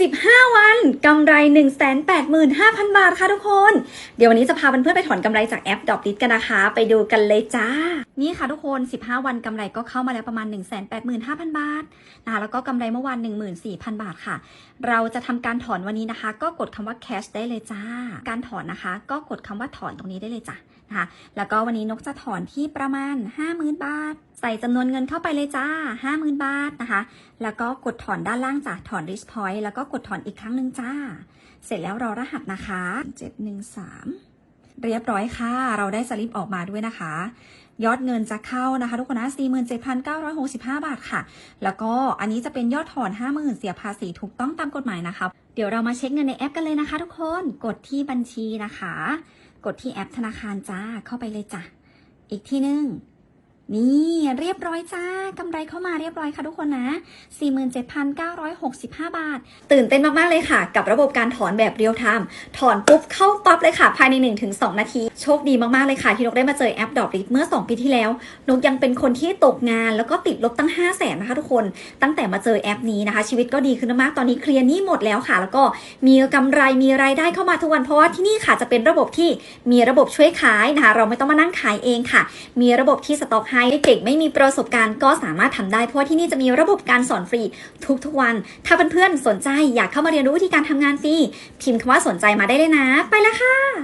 15 วันกำไร 185,000 บาทค่ะทุกคน เดี๋ยววันนี้จะพาเพื่อนๆไปถอนกำไรจากแอปดอกดิกันนะคะ ไปดูกันเลยจ้า นี่ค่ะทุกคน 15 วันกำไรก็เข้ามาแล้วประมาณ 185,000 บาทนะคะแล้วก็กำไรเมื่อวาน 14,000 บาทค่ะ เราจะทำการถอนวันนี้นะคะ ก็กดคำว่า cash ได้เลยจ้า การถอนนะคะ ก็กดคำว่าถอนตรงนี้ได้เลยจ้ะนะคะแล้วก็วันนี้นกจะถอนที่ประมาณ 50,000 บาท ใส่จำนวนเงินเข้าไปเลยจ้า 50,000 บาทนะคะ แล้วก็กดถอนด้านล่างจ้ะถอน risk point แล้วก็กดถอนอีกครั้งหนึ่งจ้า เสร็จแล้วรอรหัสนะคะ 713 เรียบร้อยค่ะ เราได้สลิปออกมาด้วยนะคะ ยอดเงินจะเข้านะคะ ทุกคนนะ 47,965 บาทค่ะ แล้วก็อันนี้จะเป็นยอดถอน 50,000 เสียภาษีถูกต้องตามกฎหมายนะคะ เดี๋ยวเรามาเช็คเงินในแอปกันเลยนะคะ ทุกคน กดที่บัญชีนะคะ กดที่แอปธนาคารจ้า เข้าไปเลยจ้ะ อีกที่หนึ่ง นี่เรียบร้อยจ้ากำไรเข้ามาเรียบร้อยค่ะทุกคนนะ 47,965 บาท ตื่นเต้นมาก ๆ เลยค่ะ กับระบบการถอนแบบเรียลไทม์ถอนปุ๊บเข้าปั๊บเลยค่ะ ภายใน 1-2 นาที โชคดีมาก ๆ เลยค่ะ ที่นกได้มาเจอแอปดอกริเมื่อ 2 ปีที่แล้ว นกยังเป็นคนที่ตกงานแล้วก็ติดลบตั้ง 5 0 0แสนนะคะทุกคนตั้งแต่มาเจอแอปนี้นะคะ ชีวิตก็ดีขึ้นมากตอนนี้เคลียร์หนี้หมดแล้วค่ะ แล้วก็มีกำไรมีรายได้เข้ามาทุกวันเพราะว่าที่นี่ค่ะจะเป็นระบบที่มีระบบช่วยขายนะคะเราไม่ต้องมานั่งขายเองค่ะ มีระบบที่สต็อกหให้เด็กไม่มีประสบการณ์ก็สามารถทำได้ เพราะที่นี่จะมีระบบการสอนฟรีทุกๆวัน ถ้าเพื่อนๆสนใจอยากเข้ามาเรียนรู้วิธีการทำงานฟรีพิมพ์คำว่าสนใจมาได้เลยนะ ไปแล้วค่ะ